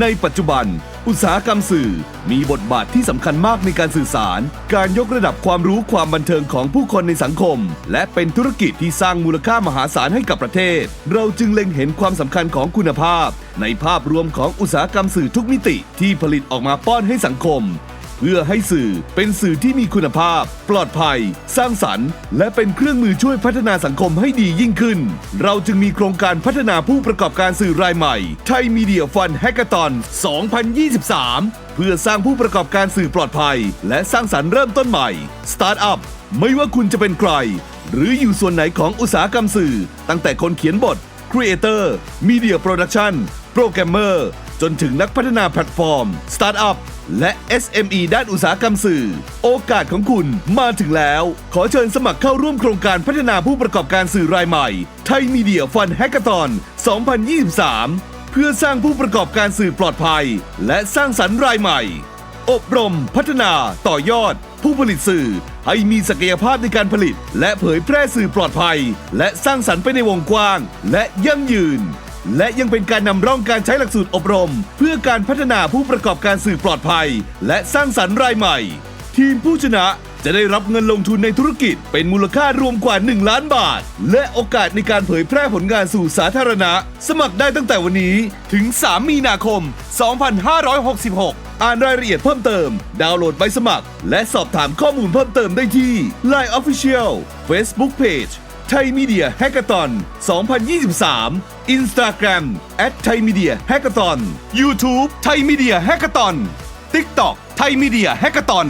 ในปัจจุบัน อุตสาหกรรมสื่อมีบทบาทที่สำคัญมากในการสื่อสาร การยกระดับความรู้ความบันเทิงของผู้คนในสังคม และเป็นธุรกิจที่สร้างมูลค่ามหาศาลให้กับประเทศ เราจึงเล็งเห็นความสำคัญของคุณภาพ ในภาพรวมของอุตสาหกรรมสื่อทุกมิติที่ผลิตออกมาป้อนให้สังคม เพื่อให้สื่อเป็นสื่อที่มีคุณภาพ ปลอดภัย สร้างสรรค์ และเป็นเครื่องมือช่วยพัฒนาสังคมให้ดียิ่งขึ้น เราจึงมีโครงการพัฒนาผู้ประกอบการสื่อรายใหม่ไทยมีเดียฟันแฮกเกอร์ตอน 2023 เพื่อสร้างผู้ประกอบการสื่อปลอดภัย และสร้างสรรค์เริ่มต้นใหม่สตาร์ทอัพไม่ว่าคุณจะเป็นใคร หรืออยู่ส่วนไหนของอุตสาหกรรมสื่อ ตั้งแต่คนเขียนบทครีเอเตอร์มีเดียโปรดักชันโปรแกรมเมอร์ จนถึงนักพัฒนาแพลตฟอร์ม สตาร์ทอัพ และ SME ด้านอุตสาหกรรมสื่อ โอกาสของคุณมาถึงแล้ว ขอเชิญสมัครเข้าร่วมโครงการพัฒนาผู้ประกอบการสื่อรายใหม่ ไทยมีเดียฟันแฮกเกอร์ตอน 2023 เพื่อสร้างผู้ประกอบการสื่อปลอดภัย และสร้างสรรค์รายใหม่ อบรม พัฒนา ต่อยอด ผู้ผลิตสื่อ ให้มีศักยภาพในการผลิต และเผยแพร่สื่อปลอดภัย และสร้างสรรค์ไปในวงกว้าง และยั่งยืน และยังเป็นการนำร่องการใช้หลักสูตรอบรม เพื่อการพัฒนาผู้ประกอบการสื่อปลอดภัย และสร้างสรรค์รายใหม่ ทีมผู้ชนะจะได้รับเงินลงทุนในธุรกิจเป็นมูลค่ารวมกว่า 1 ล้านบาท และโอกาสในการเผยแพร่ผลงานสู่สาธารณะ สมัครได้ตั้งแต่วันนี้ถึง 3 มีนาคม 2566 อ่านรายละเอียดเพิ่มเติม ดาวน์โหลดใบสมัคร และสอบถามข้อมูลเพิ่มเติมได้ที่ Line Official Facebook Page ไทยมีเดียแฮกเกอร์ตอน2023 Instagram at Thai Media Hackathon YouTube ไทยมีเดียแฮกเกอร์ตอน TikTok ไทยมีเดียแฮกเกอร์ตอน